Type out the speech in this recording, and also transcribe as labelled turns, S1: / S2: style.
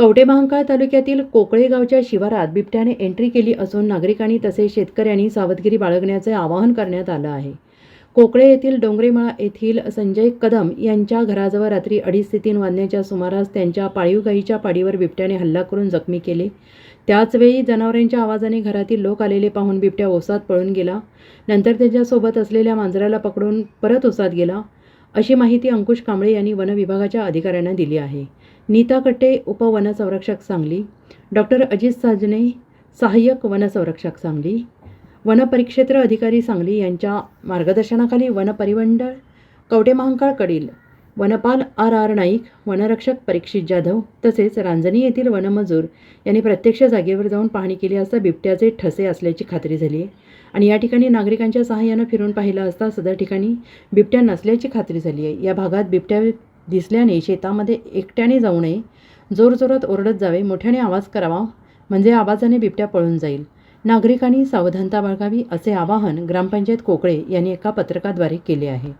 S1: कवटे महांकाळ तालुक्यातील कोकळे गावच्या शिवारात बिबट्याने एंट्री केली असून नागरिकांनी तसेच शेतकऱ्यांनी सावधगिरी बाळगण्याचे आवाहन करण्यात आलं आहे. कोकळे येथील डोंगरेमळा येथील संजय कदम यांच्या घराजवळ रात्री अडीच ते तीन वाजण्याच्या सुमारास त्यांच्या पाळीव गाईच्या पाडीवर बिबट्याने हल्ला करून जखमी केले. त्याचवेळी जनावरांच्या आवाजाने घरातील लोक आलेले पाहून बिबट्या ओसात पळून गेला. नंतर त्याच्यासोबत असलेल्या मांजराला पकडून परत ओसात गेला. अशी माहिती अंकुश कांबळे यांनी वन विभागाच्या अधिकाऱ्यांना दिली आहे. नीता कट्टे उपवनसंरक्षक सांगली. डॉक्टर अजित साजने सहाय्यक वनसंरक्षक सांगली. वनपरिक्षेत्र अधिकारी सांगली यांच्या मार्गदर्शनाखाली वनपरिमंडळ कवटे महांकाळकडील वनपाल आर आर नाईक वनरक्षक परीक्षित जाधव तसेच रांजणी येथील वनमजूर यांनी प्रत्यक्ष जागेवर जाऊन पाहणी केली असता बिबट्याचे ठसे असल्याची खात्री झाली आहे. आणि या ठिकाणी नागरिकांच्या सहाय्यानं फिरून पाहिलं असता सदर ठिकाणी बिबट्या नसल्याची खात्री झाली आहे. या भागात बिबट्या दिसल्याने शेतामध्ये एकट्याने जाऊ नये जोरजोरात ओरडत जावे मोठ्याने आवाज करावा म्हणजे आवाजाने बिबट्या पळून जाईल. नागरिकांनी सावधानता बाळगावी असे आवाहन ग्रामपंचायत कोकळे यांनी एका पत्रकाद्वारे केले आहे.